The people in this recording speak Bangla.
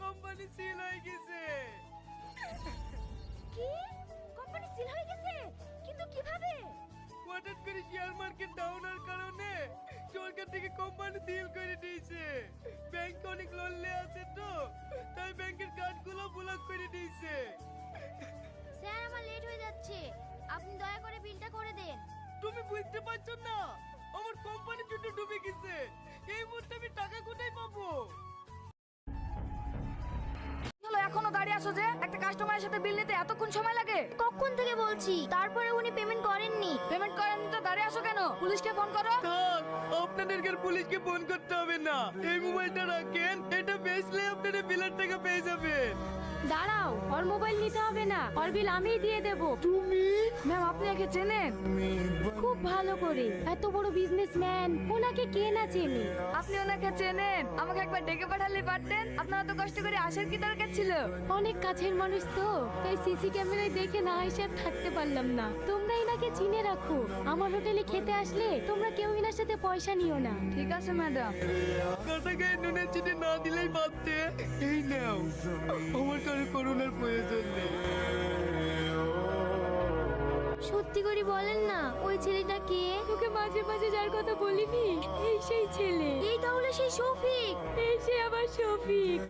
কোম্পানি সিল হয়ে গেছে। কি? কোম্পানি সিল হয়ে গেছে? কিন্তু কীভাবে? হঠাৎ করে শেয়ার মার্কেট ডাউন হওয়ার কারণে সরকার থেকে কোম্পানি সিল করে দিয়েছে। ব্যাংক অনেক লোন নিয়ে আছে তো তাই ব্যাংকের কার্ডগুলো ব্লক করে দিয়েছে। স্যার আমার লেট হয়ে যাচ্ছে। আপনি দয়া করে বিলটা করে দেন। তুমি বুঝতে পারছ না আমার কোম্পানি জন্য ডুবে গেছে। এই মুহূর্তে আমি টাকা কোথায় পাবো? কাস্টমারের সাথে বিল নিতে এতক্ষণ সময় লাগে? কখন থেকে বলছি? তারপরে উনি পেমেন্ট করেননি। পেমেন্ট করেন তো দাঁড়িয়ে আছো কেন? পুলিশকে ফোন করো। থাক আপনাদেরকে আর পুলিশকে ফোন করতে হবে না। এই মোবাইলটা রাখেন এটা বেচলে আপনারা বিলার টাকা পেয়ে যাবেন। দাঁড়াও ওর মোবাইল নিতে হবে না। ওর বিল আমিই দিয়ে দেব। তুমি? ম্যাম আপনি একে চেনেন। খুব ভালো করে। এত বড় বিজনেসম্যান ওনাকে কে না চেনে? আপনি ওনাকে চেনেন? আমাকে একবার ডেকে পাঠালে পারতেন? আপনারা তো কষ্ট করে আসার কি দরকার ছিল? অনেক কাছের মানুষ তো তাই সিসি ক্যামেরায় দেখে না এসে আর থাকতে পারলাম না। তোমরা এনাকে চিনে রাখো আমার হোটেলে খেতে আসলে তোমরা কেউ এনার সাথে পয়সা নিও না। ঠিক আছে ম্যাডাম। কথা গায়ে নুনের চিনি না দিলেই পারতে সত্যি করে বলেন না ওই ছেলেটা কে? তোকে মাঝে মাঝে যার কথা বলিনি এই সেই ছেলে। এই তাহলে সেই শফিক। এই সে আবার শফিক।